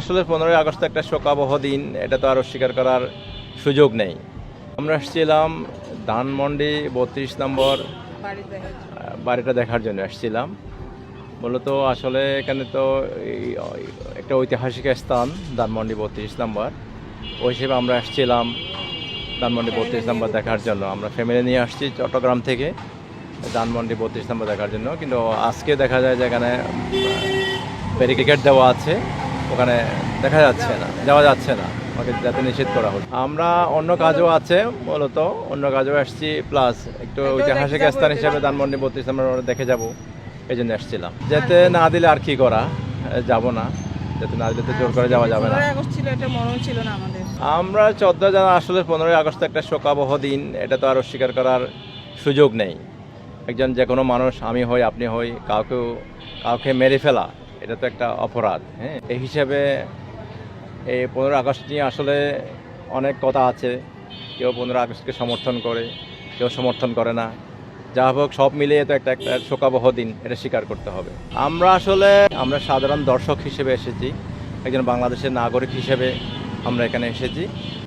আসলে পনেরোই আগস্ট একটা শোকাবহ দিন, এটা তো আর অস্বীকার করার সুযোগ নেই। আমরা এসেছিলাম ধানমন্ডি বত্রিশ নম্বর বাড়িটা দেখার জন্য এসেছিলাম মূলত আসলে এখানে তো একটা ঐতিহাসিক স্থান, ধানমন্ডি বত্রিশ নম্বর। ওই হিসেবে আমরা এসেছিলাম ধানমন্ডি বত্রিশ নম্বর দেখার জন্য। আমরা ফ্যামিলি নিয়ে আসছি চট্টগ্রাম থেকে ধানমন্ডি বত্রিশ নম্বর দেখার জন্য। কিন্তু আজকে দেখা যায় যে এখানে ব্যারিকেড দেওয়া আছে। ওখানে দেখা যাচ্ছে না যাওয়া যাচ্ছে না আমাকে যাতে নিষেধ করা হলো আমরা অন্য কাজও আছে মূলত অন্য কাজও আসছি প্লাস একটু ঐতিহাসিক স্থান হিসেবে ধানমন্ডি বত্রিশ আমরা দেখে যাব এই জন্য এসেছিলাম যেতে না দিলে আর কি করা যাব না যাতে না দিলে তো জোর করে যাওয়া যাবে না। ছিল এটা মরণ ছিল না আমাদের। আমরা চোদ্দ জন আসলে পনেরোই আগস্ট একটা শোকাবহ দিন এটা তো আর অস্বীকার করার সুযোগ নেই। একজন যে কোনো মানুষ আমি হই আপনি হই কাউকেও কাউকে মেরে ফেলা এটা তো একটা অপরাধ হ্যাঁ? এই হিসাবে এই পনেরোই আগস্ট নিয়ে আসলে অনেক কথা আছে। কেউ পনেরো আগস্টকে সমর্থন করে, কেউ সমর্থন করে না। যা হোক, সব মিলিয়ে তো একটা একটা শোকাবহ দিন, এটা স্বীকার করতে হবে। আমরা আসলে, আমরা সাধারণ দর্শক হিসেবে এসেছি, একজন বাংলাদেশের নাগরিক হিসেবে আমরা এখানে এসেছি।